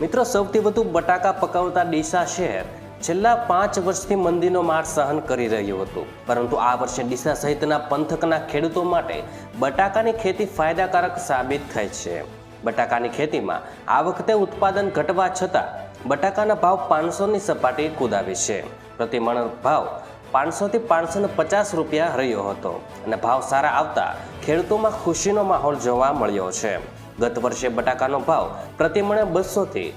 મિત્રો, સૌથી વધુ બટાકા પકાવતા ડીસા શહેર છેલ્લા પાંચ વર્ષથી મંદીનો માર સહન કરી રહ્યું હતું. પરંતુ આ વર્ષે ડીસા સહિતના પંથકના ખેડૂતો માટે બટાકાની ખેતી ફાયદાકારક સાબિત થઈ છે. બટાકાની ખેતીમાં આ વખતે ઉત્પાદન ઘટવા છતાં બટાકાના ભાવ પાંચસોની સપાટી કુદાવી છે. પ્રતિમણ ભાવ પાંચસોથી પાંચસો પચાસ રૂપિયા રહ્યો હતો અને ભાવ સારા આવતા ખેડૂતોમાં ખુશીનો માહોલ જોવા મળ્યો છે. ગત વર્ષે બટાકાનો ભાવ પ્રતિમણે બસોથી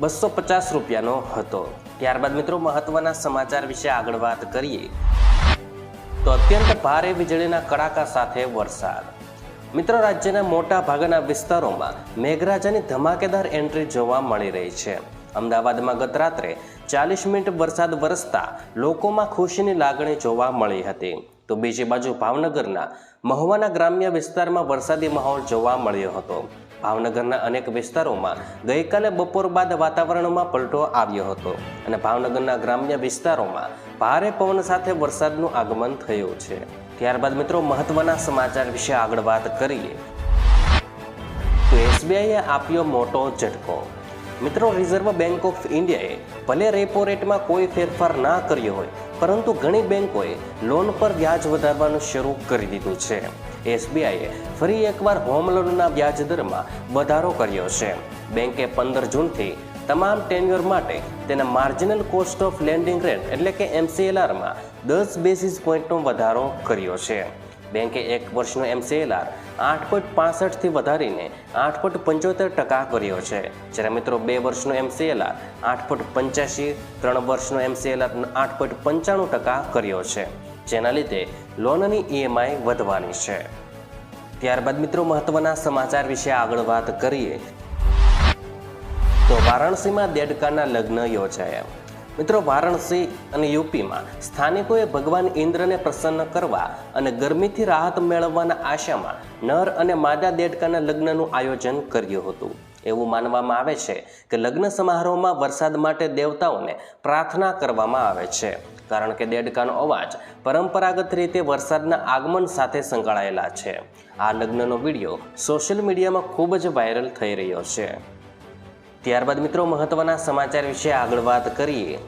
બસો પચાસ રૂપિયાનો હતો. ત્યારબાદ મિત્રો મહત્વના સમાચાર વિશે આગળ વાત કરીએ. તો અત્યંત ભારે વીજળીના કડાકા સાથે વરસાદ. મિત્રો રાજ્યના મોટા ભાગના વિસ્તારોમાં મેઘરાજાની ધમાકેદાર એન્ટ્રી જોવા મળી રહી છે. અમદાવાદમાં ગત રાત્રે ચાલીસ મિનિટ વરસાદ વરસતા લોકોમાં ખુશીની લાગણી જોવા મળી હતી. તો બીજી બાજુ ભાવનગરના મહુવાના ગ્રામ્ય વિસ્તારમાં વરસાદી માહોલ જોવા મળ્યો હતો. ભાવનગરના અનેક વિસ્તારોમાં ગઈકાલે બપોર બાદ વાતાવરણમાં પલટો આવ્યો હતો અને ભાવનગરના ગ્રામ્ય વિસ્તારોમાં ભારે પવન સાથે વરસાદનું આગમન થયું છે. ત્યારબાદ મિત્રો મહત્વના સમાચાર વિશે આગળ વાત કરીએ. તો એસબીઆઈએ આપ્યો મોટો ઝટકો. મિત્રો રિઝર્વ બેંક ઓફ ઇન્ડિયાએ ભલે રેપો રેટમાં કોઈ ફેરફાર ના કર્યો હોય, પરંતુ ઘણી બેંકોએ લોન પર વ્યાજ વધારવાનું શરૂ કરી દીધું છે. એસબીઆઈએ ફરી એકવાર હોમ લોનના વ્યાજ દરમાં વધારો કર્યો છે. બેંકે પંદર જૂનથી તમામ ટેન્યુઅર માટે તેના marginal cost of lending rate એટલે કે એમસીએલઆરમાં દસ બેસિસ પોઈન્ટનો વધારો કર્યો છે. બેંકે એક વર્ષનો એમસીએલઆર આઠ પોઈન્ટ પાસઠથી વધારીને આઠ પોઈન્ટ પંચોતેર ટકા કર્યો છે. જ્યારે મિત્રો બે વર્ષનો એમસીએલઆર આઠ પોઈન્ટ પંચ્યાસી, ત્રણ વર્ષનો એમસીએલઆર આઠ પોઈન્ટ પંચાણું ટકા કર્યો છે. જેના લીધે લોનની ઈએમઆઈ વધવાની છે. ત્યારબાદ મિત્રો મહત્વના સમાચાર વિશે આગળ વાત કરીએ. તો વારાણસીમાં દેડકાના લગ્ન યોજાયા. મિત્રો વારાણસી અને યુપીમાં સ્થાનિકોએ ભગવાન ઇન્દ્રને પ્રસન્ન કરવા અને ગરમીથી રાહત મેળવવાના આશામાં નર અને માદા દેડકાના લગ્નનું આયોજન કર્યું હતું. એવું માનવામાં આવે છે કે લગ્ન સમારોહમાં વરસાદ માટે દેવતાઓને પ્રાર્થના કરવામાં આવે છે. કારણ કે દેડકાનો અવાજ પરંપરાગત રીતે વરસાદના આગમન સાથે સંકળાયેલા છે. આ લગ્નનો વીડિયો સોશિયલ મીડિયામાં ખૂબ જ વાયરલ થઈ રહ્યો છે. ત્યારબાદ મિત્રો, મહત્વના સમાચાર વિશે આગળ વાત કરીએ.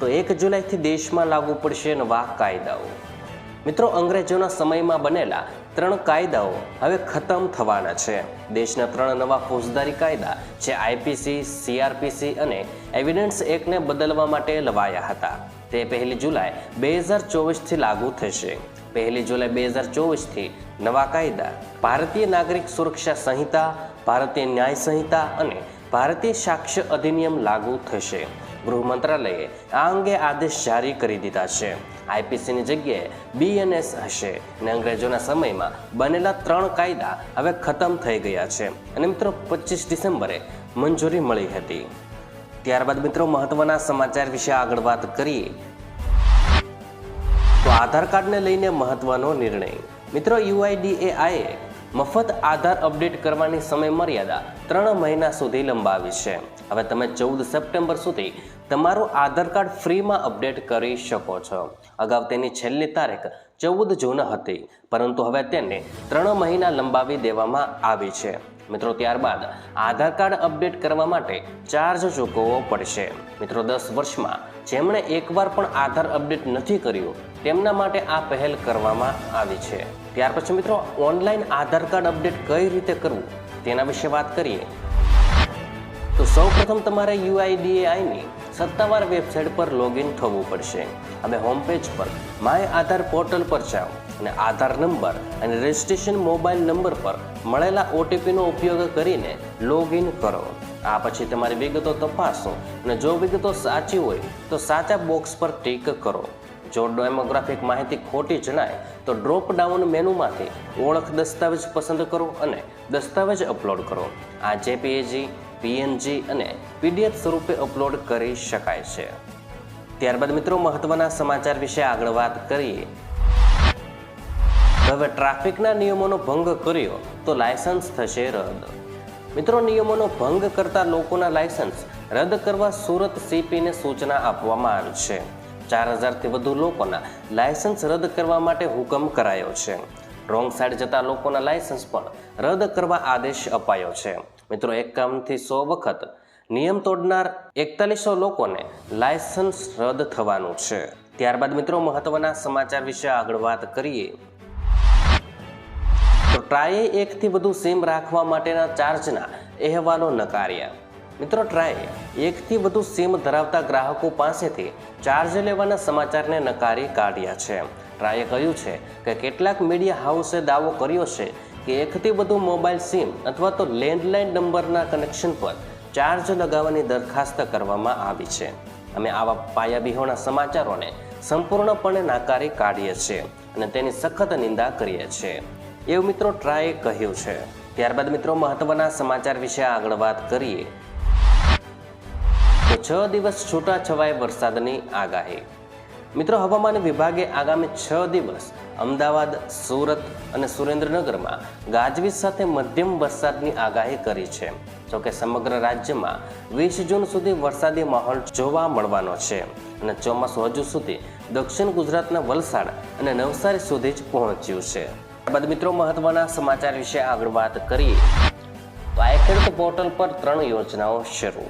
તો એક જુલાઈથી દેશમાં લાગુ પડશે નવા કાયદાઓ. મિત્રો, અંગ્રેજોના સમયમાં બનેલા ત્રણ કાયદાઓ હવે ખતમ થવાના છે. દેશના ત્રણ નવા ફોજદારી કાયદા જે આઈપીસી, સીઆરપીસી અને એવિડન્સ એક્ટને બદલવા માટે લવાયા હતા. તે પહેલી જુલાઈ બે હજાર ચોવીસથી લાગુ થશે. પહેલી જુલાઈ બે હજાર ચોવીસથી નવા કાયદા, ભારતીય નાગરિક સુરક્ષા સંહિતા, ભારતીય ન્યાય સંહિતા અને ભારતીય સાક્ષ્ય અધિનિયમ લાગુ થશે. ગૃહ મંત્રાલયે આ અંગે આદેશ જારી કરી દીધા છે. આઈપીસીની જગ્યાએ બીએનએસ હશે અને અંગ્રેજોના સમયમાં બનેલા ત્રણ કાયદા હવે ખતમ થઈ ગયા છે. અને મિત્રો, પચીસ ડિસેમ્બરે મંજૂરી મળી હતી. ત્યારબાદ મિત્રો મહત્વના સમાચાર વિશે આગળ વાત કરીએ. તો આધાર કાર્ડને લઈને મહત્વનો નિર્ણય. મિત્રો, યુઆઈડીએઆઈએ મફત આધાર અપડેટ કરવાની સમય મર્યાદા ત્રણ મહિના સુધી લંબાવી છે. હવે તમે ચૌદ સપ્ટેમ્બર સુધી તમારું આધાર કાર્ડ ફ્રીમાં અપડેટ કરી શકો છો. અગાઉ તેની છેલ્લી તારીખ ચૌદ જૂન હતી, પરંતુ હવે તેને ત્રણ મહિના લંબાવી દેવામાં આવી છે. મિત્રો, ત્યારબાદ આધાર કાર્ડ અપડેટ કરવા માટે ચાર્જ ચૂકવવો પડશે. મિત્રો, દસ વર્ષમાં જેમણે એકવાર પણ આધાર અપડેટ નથી કર્યું, તેમના માટે આ પહેલ કરવામાં આવી છે. ત્યાર પછી મિત્રો, ઓનલાઈન આધાર કાર્ડ અપડેટ કઈ રીતે કરવું, તેના વિશે વાત કરીએ. તો સૌપ્રથમ તમારે યુઆઈડીએઆઈની સત્તાવાર વેબસાઇટ પર લોગિન થવું પડશે. હવે હોમ પેજ પર માય આધાર પોર્ટલ પર જાઓ. અને આધાર નંબર અને રજિસ્ટ્રેશન મોબાઈલ નંબર પર મળેલા ઓટીપીનો ઉપયોગ કરીને લોગિન કરો. આ પછી તમારી વિગતો તપાસો અને જો વિગતો સાચી હોય તો સાચા બોક્સ પર ટીક કરો. જો ડેમોગ્રાફિક માહિતી ખોટી જણાય તો ડ્રોપ ડાઉન મેનુમાંથી ઓળખ દસ્તાવેજ પસંદ કરો અને દસ્તાવેજ અપલોડ કરો. આ જેપીએજી પીએનજી અને પીડીએફ સ્વરૂપે અપલોડ કરી શકાય છે. ત્યારબાદ મિત્રો મહત્વના સમાચાર વિશે આગળ વાત કરીએ. હવે ટ્રાફિકના નિયમોનો ભંગ કર્યો તો લાયસન્સ થશે રદ. મિત્રો, નિયમોનો ભંગ કરતા લોકોના લાયસન્સ રદ કરવા સુરત સીપીને સૂચના આપવામાં આવી છે. ચાર હજારથી વધુ લોકોના લાયસન્સ રદ કરવા માટે હુકમ કરાયો છે. રોંગ સાઈડ જતા લોકોના લાયસન્સ પણ રદ કરવા આદેશ અપાયો છે. મિત્રો એકાવનથી સો વખત નિયમ તોડનાર એકતાલીસો લોકોને લાયસન્સ રદ થવાનું છે. ત્યારબાદ મિત્રો, મહત્વના સમાચાર વિશે આગળ વાત કરીએ. ટ્રાયે એકથી વધુ સિમ રાખવા માટેના ચાર્જના અહેવાલો નકાર્યા. મિત્રો, ટ્રાયે એકથી વધુ સિમ ધરાવતા ગ્રાહકો પાસેથી ચાર્જ લેવાના સમાચારને નકારી કાઢ્યા છે. ટ્રાયે કહ્યું છે કે કેટલાક મીડિયા હાઉસે દાવો કર્યો છે કે એકથી વધુ મોબાઈલ સિમ અથવા તો લેન્ડલાઇન નંબરના કનેક્શન પર ચાર્જ લગાવવાની દરખાસ્ત કરવામાં આવી છે. અમે આવા પાયાવિહોણા સમાચારોને સંપૂર્ણપણે નાકારી કાઢીએ છીએ અને તેની સખત નિંદા કરીએ છીએ. એવું મિત્રો ટ્રાએ કહ્યું છે. ત્યારબાદ મિત્રો મહત્વના સમાચાર વિશે આગળ વાત કરીએ. તો છ દિવસ છૂટા છવાય વરસાદની આગાહી. મિત્રો હવામાન વિભાગે આગામી છ દિવસ અમદાવાદ, સુરત અને સુરેન્દ્રનગરમાં ગાજવીજ સાથે મધ્યમ વરસાદની આગાહી કરી છે. જોકે સમગ્ર રાજ્યમાં વીસ જૂન સુધી વરસાદી માહોલ જોવા મળવાનો છે અને ચોમાસું હજુ સુધી દક્ષિણ ગુજરાતના વલસાડ અને નવસારી સુધી જ પહોંચ્યું છે. ત્યારબાદ મિત્રો મહત્વના સમાચાર વિશે આગળ વાત કરીએ. તો આ ખેડૂત પોર્ટલ પર ત્રણ યોજનાઓ શરૂ.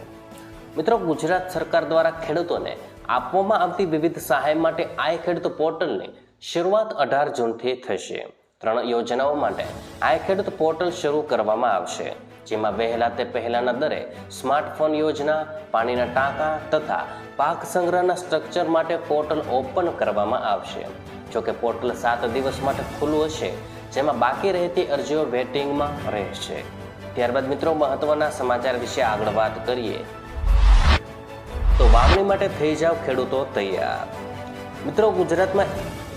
મિત્રો, ગુજરાત સરકાર દ્વારા ખેડૂતોને આપવામાં આવતી વિવિધ સહાય માટે આય ખેડૂત પોર્ટલની શરૂઆત અઢાર જૂનથી થશે. ત્રણ યોજનાઓ માટે આય ખેડૂત પોર્ટલ શરૂ કરવામાં આવશે. જેમાં વહેલા તે પહેલાના દરે સ્માર્ટફોન યોજના, પાણીના ટાંકા તથા પાક સંગ્રહના સ્ટ્રક્ચર માટે પોર્ટલ ઓપન કરવામાં આવશે. જોકે પોર્ટલ સાત દિવસ માટે ખુલ્લું હશે, જેમાં બાકી રહેતી અરજીઓ વેટિંગમાં રહેશે. ત્યારબાદ મિત્રો, મહત્વના સમાચાર વિશે આગળ વાત કરીએ. તો વાવણી માટે થઈ જાવ ખેડૂતો તૈયાર. મિત્રો, ગુજરાતમાં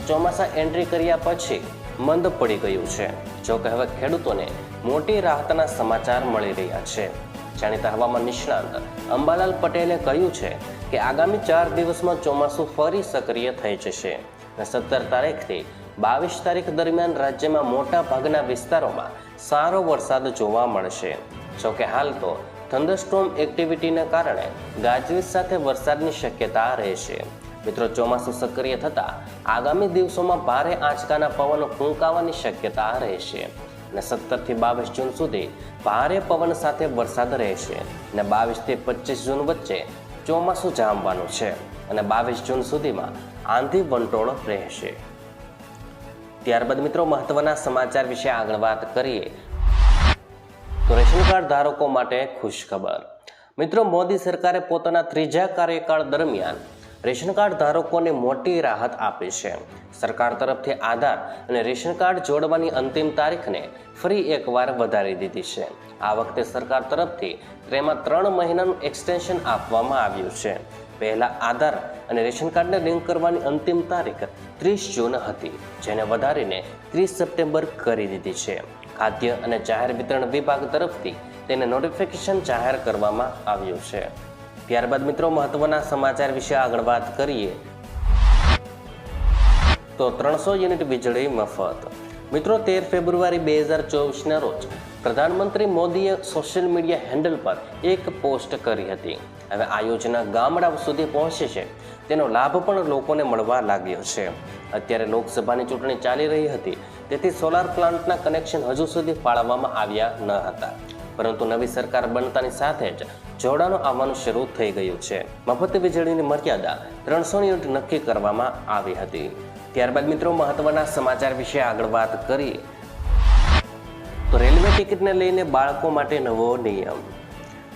ચોમાસા એન્ટ્રી કર્યા પછી મંદ પડી ગયું છે. જો કે હવે ખેડૂતોને મોટી રાહતના સમાચાર મળી રહ્યા છે. જાણીતા હવામાન નિષ્ણાંત અંબાલાલ પટેલે કહ્યું છે કે આગામી ચાર દિવસમાં ચોમાસું ફરી સક્રિય થઈ જશે. અને સત્તર તારીખથી બાવીસ તારીખ દરમિયાન રાજ્યમાં મોટા ભાગના વિસ્તારોમાં સારો વરસાદ જોવા મળશે. જોકે હાલ તો થંડરસ્ટોમ એક્ટિવિટીને કારણે ગાજવીજ સાથે વરસાદની શક્યતા રહેશે. મિત્રો ચોમાસું સક્રિય થતાં આગામી દિવસોમાં ભારે આંચકાના પવનો ફૂંકાવાની શક્યતા રહેશે અને સત્તરથી બાવીસ જૂન સુધી ભારે પવન સાથે વરસાદ રહેશે અને બાવીસથી પચીસ જૂન વચ્ચે ચોમાસું જામવાનું છે અને બાવીસ જૂન સુધીમાં આંધી વંટોળ રહેશે. ત્યારબાદ મિત્રો મહત્વના સમાચાર વિશે આગળ વાત કરીએ. તો રેશન કાર્ડ ધારકો માટે ખુશખબર. મિત્રો મોદી સરકારે પોતાના ત્રીજા કાર્યકાળ દરમિયાન રેશન કાર્ડ ધારકોને મોટી રાહત આપી છે. સરકાર તરફથી આધાર અને રેશન કાર્ડ જોડવાની અંતિમ તારીખને ફરી એકવાર વધારી દીધી છે. આ વખતે સરકાર તરફથી તેમાં ત્રણ મહિનાનું એક્સટેન્શન આપવામાં આવ્યું છે. પહેલાં આધાર અને રેશન કાર્ડને લિંક કરવાની અંતિમ તારીખ ત્રીસ જૂન હતી, જેને વધારીને ત્રીસ સપ્ટેમ્બર કરી દીધી છે. ખાદ્ય અને જાહેર વિતરણ વિભાગ તરફથી તેને નોટિફિકેશન જાહેર કરવામાં આવ્યું છે. ત્યારબાદ મિત્રો મહત્વના સમાચાર વિશે આગળ વાત કરીએ. તો ત્રણસો યુનિટ વીજળી મફત. મિત્રો તેર ફેબ્રુઆરી બે હજાર ચોવીસના રોજ પ્રધાનમંત્રી મોદીએ સોશિયલ મીડિયા હેન્ડલ પર એક પોસ્ટ કરી હતી. હવે આ યોજના ગામડાઓ સુધી પહોંચે છે. તેનો લાભ પણ લોકોને મળવા લાગ્યો છે. અત્યારે લોકસભાની ચૂંટણી ચાલી રહી હતી. તેથી સોલાર પ્લાન્ટના કનેક્શન હજુ સુધી ફાળવવામાં આવ્યા ન હતા. પરંતુ નવી સરકાર બનતાની સાથે જ જોડાણો આવવાનું શરૂ થઈ ગયું છે. મફત વીજળીની મર્યાદા ત્રણસો યુનિટ નક્કી કરવામાં આવી હતી. ત્યારબાદ મિત્રો, મહત્વના સમાચાર વિશે આગળ વાત કરીએ તો રેલવે ટિકિટને લઈને બાળકો માટે નવો નિયમ.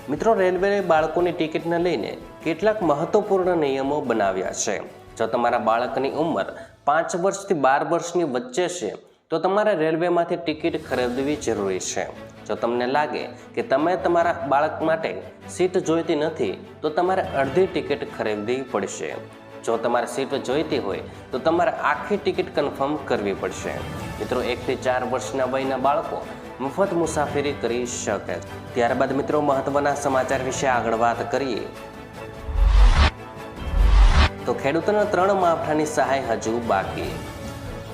મિત્રો રેલવેએ બાળકોની ટિકિટને લઈને કેટલાક મહત્વપૂર્ણ નિયમો બનાવ્યા છે. જો તમારા બાળકની ઉંમર પાંચ વર્ષથી બાર વર્ષની વચ્ચે છે, તો તમારે રેલવેમાંથી ટિકિટ ખરીદવી જરૂરી છે. જો તમને લાગે કે તમે તમારા બાળક માટે સીટ જોઈતી નથી, તો તમારે અડધી ટિકિટ ખરીદવી પડશે. જો તમારે સીટ જોઈતી હોય, તો તમારે આખી ટિકિટ કન્ફર્મ કરવી પડશે. મિત્રો, એકથી ચાર વર્ષના વયના બાળકો મફત મુસાફરી કરી શકે. ત્યારબાદ મિત્રો, મહત્વના સમાચાર વિશે આગળ વાત કરીએ. તો ખેડૂતોના ત્રણ માવઠાની સહાય હજુ બાકી.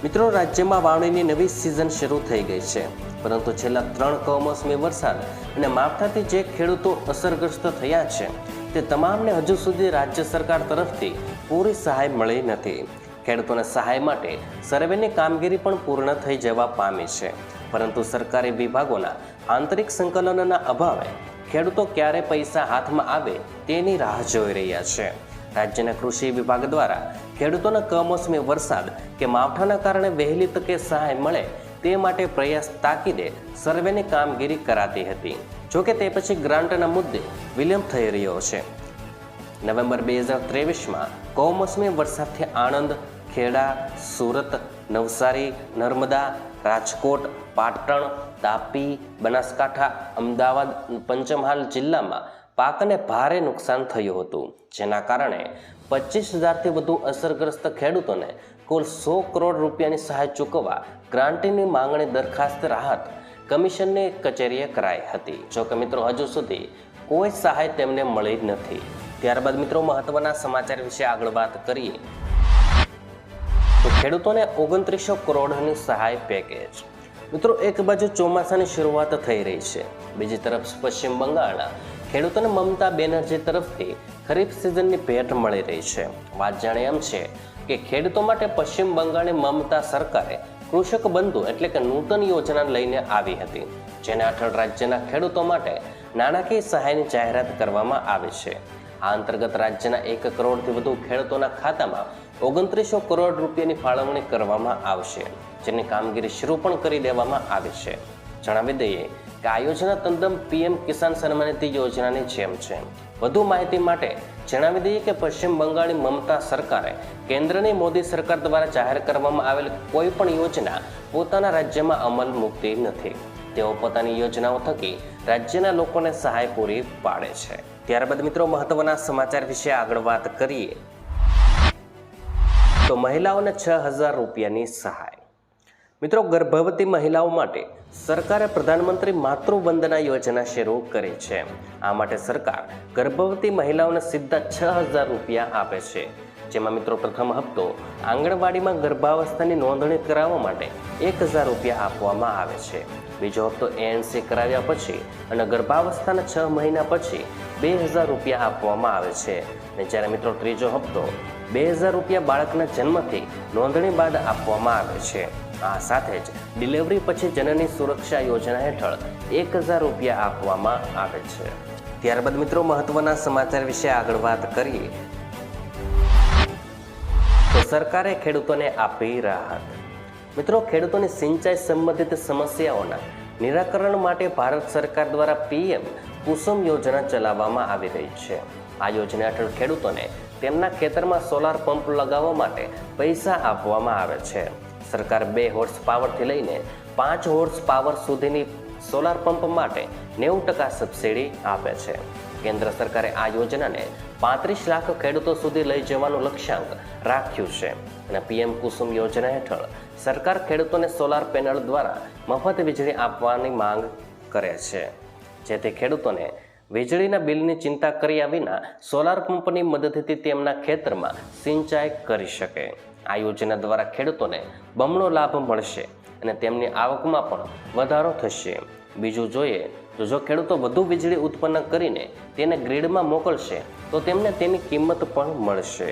મિત્રો, રાજ્યમાં વાવણીની નવી સિઝન શરૂ થઈ ગઈ છે. પરંતુ છેલ્લા ત્રણ કમોસમી વરસાદ અને માવઠાથી જે ખેડૂતો અસરગ્રસ્ત થયા છે, તે તમામને હજુ સુધી રાજ્ય સરકાર તરફથી પૂરી સહાય મળી નથી. ખેડૂતોને સહાય માટે સર્વેની કામગીરી પણ પૂર્ણ થઈ જવા પામી છે. પરંતુ સરકારી વિભાગોના આંતરિક સંકલનના અભાવે ખેડૂતો ક્યારે પૈસા હાથમાં આવે તેની રાહ જોઈ રહ્યા છે. રાજ્યના કૃષિ વિભાગ દ્વારા ખેડૂતોના કમોસમી વરસાદ કે માવઠાના કારણે વહેલી તકે સહાય મળે તે માટે પ્રયાસ તાકીદે સર્વેની કામગીરી કરાતી હતી. જોકે તે પછી ગ્રાન્ટના મુદ્દે વિલંબ થઈ રહ્યો છે. નવેમ્બર બે હજાર ત્રેવીસમાં કમોસમી વરસાદથી આણંદ, ખેડા, સુરત, નવસારી, નર્મદા, રાજકોટ, પાટણ, તાપી, બનાસકાંઠા, અમદાવાદ, પંચમહાલ જિલ્લામાં પાકને ભારે નુકસાન થયું હતું. જેના કારણે પચીસ હજારથી વધુ અસરગ્રસ્ત ખેડૂતોને કુલ સો કરોડ રૂપિયાની સહાય ચૂકવવા ગ્રાન્ટીની માંગણી દરખાસ્ત રાહત કમિશનની કચેરીએ કરાઈ હતી. જોકે મિત્રો, હજુ સુધી કોઈ સહાય તેમને મળી નથી. ત્યારબાદ મિત્રો, મહત્વના સમાચાર વિશે આગળ વાત કરીએ. તો ખેડૂતોને ઓગણત્રીસો કરોડની સહાય પેકેજ. મિત્રો, એક બાજુ ચોમાસાની શરૂઆત થઈ રહી છે. બીજી તરફ પશ્ચિમ બંગાળના ખેડૂતોને મમતા બેનર્જી તરફથી ખરીફ સિઝનની ભેટ મળી રહી છે. વાત જાણે એમ છે કે ખેડૂતો માટે પશ્ચિમ બંગાળની મમતા સરકારે કૃષક બંધુ એટલે કે નૂતન યોજના લઈને આવી હતી, જેને હેઠળ રાજ્યના ખેડૂતો માટે નાણાકીય સહાયની જાહેરાત કરવામાં આવી છે. આ અંતર્ગત રાજ્યના એક કરોડથી વધુ ખેડૂતોના ખાતામાં ઓગણત્રીસો કરોડ રૂપિયાની ફાળવણી કરવામાં આવશે, જેની કામગીરી શરૂ પણ કરી દેવામાં આવી છે. જણાવી દઈએ કે આ યોજના તદ્દન પીએમ કિસાન સન્માન નિધિ યોજનાની જેમ છે. વધુ માહિતી માટે જણાવી દઈએ કે પશ્ચિમ બંગાળની મમતા સરકારે કેન્દ્રની મોદી સરકાર દ્વારા જાહેર કરવામાં આવેલ કોઈ પણ યોજના પોતાના રાજ્યમાં અમલ મૂકતી નથી. તેઓ પોતાની યોજનાઓ થકી રાજ્યના લોકોને સહાય પૂરી પાડે છે. ત્યારબાદ મિત્રો, મહત્વના સમાચાર વિશે આગળ વાત કરીએ. તો મહિલાઓને છ હજાર રૂપિયાની સહાય. મિત્રો, ગર્ભવતી મહિલાઓ માટે સરકારે પ્રધાનમંત્રી માતૃવંદના યોજના શરૂ કરી છે. આ માટે સરકાર ગર્ભવતી મહિલાઓને સીધા છ હજાર રૂપિયા આપે છે. જેમાં મિત્રો, પ્રથમ હપ્તો આંગણવાડીમાં ગર્ભાવસ્થાની નોંધણી કરાવવા માટે એક હજાર રૂપિયા આપવામાં આવે છે. બીજો હપ્તો એએનસી કરાવ્યા પછી અને ગર્ભાવસ્થાના છ મહિના પછી બે હજાર રૂપિયા આપવામાં આવે છે. અને જ્યારે મિત્રો, ત્રીજો હપ્તો બે હજાર રૂપિયા બાળકના જન્મથી નોંધણી બાદ આપવામાં આવે છે. આ સાથે જ ડિલિવરી પછી જનની સુરક્ષા યોજના હેઠળ એક હજાર રૂપિયા આપવામાં આવે છે. ત્યારબાદ મિત્રો, મહત્વના સમાચાર વિશે આગળ વાત કરીએ. તો સરકારે ખેડૂતોને આપી રાહત. મિત્રો, ખેડૂતોની સિંચાઈ સંબંધિત સમસ્યાઓના નિરાકરણ માટે ભારત સરકાર દ્વારા પીએમ કુસુમ યોજના ચલાવવામાં આવી રહી છે. આ યોજના હેઠળ ખેડૂતોને તેમના ખેતરમાં સોલાર પંપ લગાવવા માટે પૈસા આપવામાં આવે છે. સરકાર બે હોર્સ પાવરથી લઈને પાંચ હોર્સ પાવર સુધીની સોલાર પંપ માટે નેવું ટકા સબસિડી આપે છે. કેન્દ્ર સરકારે આ યોજનાને પાંત્રીસ લાખ ખેડૂતો સુધી લઈ જવાનું લક્ષ્યાંક રાખ્યું છે અને પીએમ કુસુમ યોજના હેઠળ સરકાર ખેડૂતોને સોલાર પેનલ દ્વારા મફત વીજળી આપવાની માંગ કરે છે. જેથી ખેડૂતોને વીજળીના બિલની ચિંતા કર્યા વિના સોલાર પંપની મદદથી તેમના ખેતરમાં સિંચાઈ કરી શકે. આ યોજના દ્વારા ખેડૂતોને બમણો લાભ મળશે અને તેમની આવકમાં પણ વધારો થશે. બીજું જોઈએ તો જો ખેડૂતો વધુ વીજળી ઉત્પન્ન કરીને તેને ગ્રીડમાં મોકલશે, તો તેમને તેની કિંમત પણ મળશે.